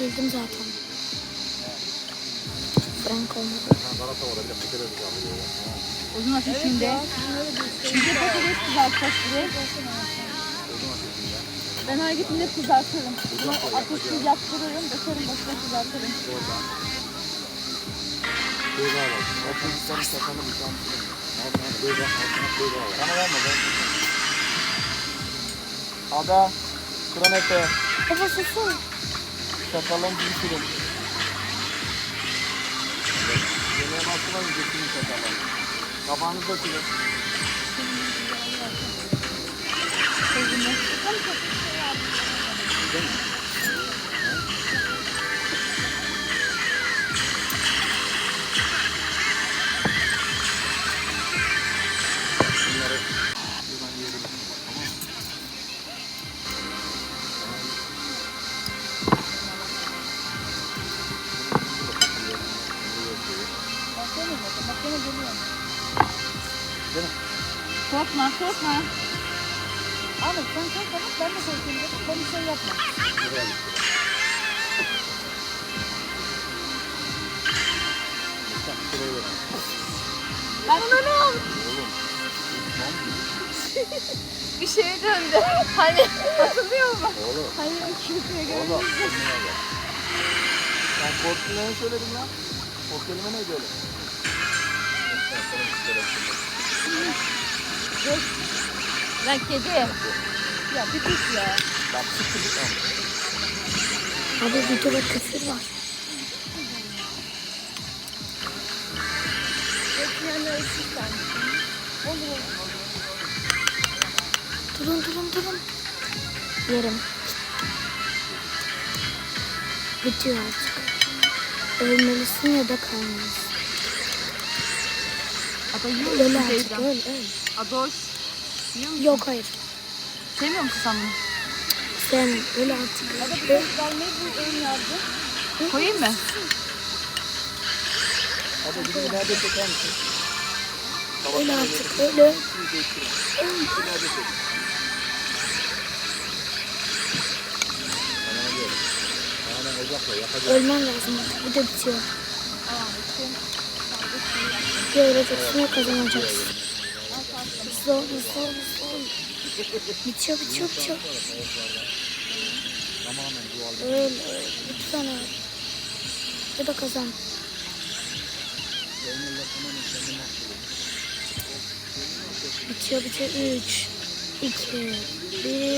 sildim zaten. Frank olmadı. Uzun ateşinde. Bize patates kızartacağız. Ben her gittiğimde kızartırım. Bunu ateşi yaptırırım, dökerim başına kızartırım. Ada, kronometre, Baba susun. Çakalın büyütürüm. Yemeğe başlamadan götürün çakalın. Kabağınızı dökülün. Bunları Korkma, korkma. Ahmet sen korkma bak ben de korkuyorum dedim. Ben bir şey yapma. Lütfen şuraya verin. Ben onu Bir şeye döndü. Hani hatırlıyor musun? Oğlum. Hani kimseye Oğlum. kendine gel. Sen korktun ne söyledin lan? O kelime neydi öyle? Lan kedi. Ya bir sus ya. Bak sıkıldık ama. Abi videoda küfür var. Durun durun durun. Yerim. Bitiyor artık. Ölmelisin ya da kalmalısın. Ada yiyor Öl musun artık öl öl. Adoş. Yiyor musun? Yok hayır. Sevmiyor musun sen bunu? Sen öl artık. Hadi bir vermeyi bu ön yargı. Koyayım mı? Hadi bir de ileride çeker misin? Öl artık öl öl. Tamam. Ölmen lazım bak. Bu da bitiyor. Ya öleceksin ya kazanacaksın. Hızlı ol hızlı ol hızlı ol. Bitiyor bitiyor bitiyor. Öl. Lütfen öl. Ya da kazan. Bitiyor bitiyor. 3, 2, 1.